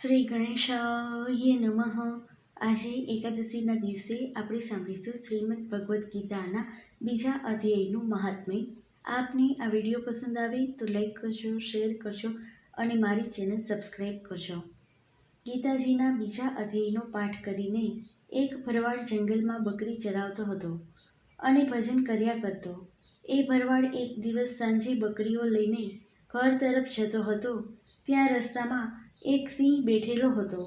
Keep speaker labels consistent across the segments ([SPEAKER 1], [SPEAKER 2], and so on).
[SPEAKER 1] શ્રી ગણેશાય નમઃ. આજે એકાદશીના દિવસે આપણે સાંભળીશું શ્રીમદ ભગવદ્ ગીતાના બીજા અધ્યાયનું મહાત્મ્ય. આપને આ વીડિયો પસંદ આવે તો લાઈક કરજો, શેર કરજો અને મારી ચેનલ સબસ્ક્રાઈબ કરજો. ગીતાજીના બીજા અધ્યાયનો પાઠ કરીને એક ભરવાડ જંગલમાં બકરી ચરાવતો હતો અને ભજન કર્યા કરતો. એ ભરવાડ એક દિવસ સાંજે બકરીઓ લઈને ઘર તરફ જતો હતો. ત્યાં રસ્તામાં એક સિંહ બેઠેલો હતો.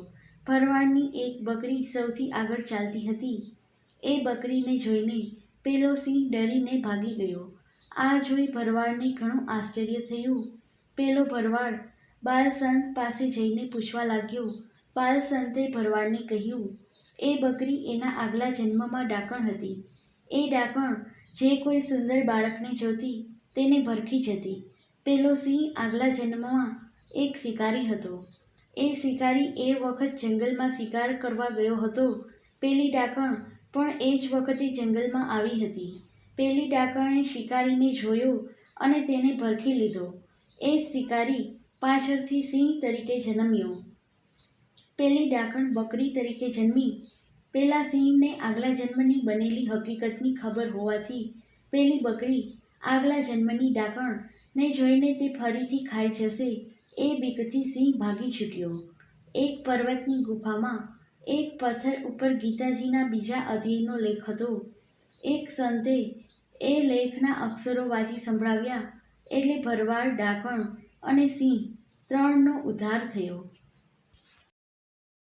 [SPEAKER 1] ભરવાડની એક બકરી સૌથી આગળ ચાલતી હતી. એ બકરીને જોઈને પેલો સિંહ ડરીને ભાગી ગયો. આ જોઈ ભરવાડને ઘણું આશ્ચર્ય થયું. પેલો ભરવાડ બાલસંત પાસે જઈને પૂછવા લાગ્યો. બાલસંતે ભરવાડને કહ્યું, એ બકરી એના આગલા જન્મમાં ડાકણ હતી. એ ડાકણ જે કોઈ સુંદર બાળકને જોતી તેને ભરખી જતી. પેલો સિંહ આગલા જન્મમાં એક શિકારી હતો. એ શિકારી એ વખત જંગલમાં શિકાર કરવા ગયો હતો. પેલી ડાકણ પણ એ જ વખતે જંગલમાં આવી હતી. પેલી ડાકણે શિકારીને જોયો અને તેને ભરખી લીધો. એ જ શિકારી પાછળથી સિંહ તરીકે જન્મ્યો. પેલી ડાકણ બકરી તરીકે જન્મી. પેલા સિંહને આગલા જન્મની બનેલી હકીકતની ખબર હોવાથી પેલી બકરી આગલા જન્મની ડાકણને જોઈને તે ફરીથી ખાઈ જશે. એ બીકથી સિંહ ભાગી છૂટ્યો. એક પર્વતની ગુફામાં એક પથ્થર ઉપર ગીતાજીના બીજા અધ્યયનો લેખ હતો. એક સંતે એ લેખના અક્ષરો વાંચી સંભળાવ્યા એટલે ભરવાડ, ડાકણ અને સિંહ ત્રણનો ઉદ્ધાર થયો.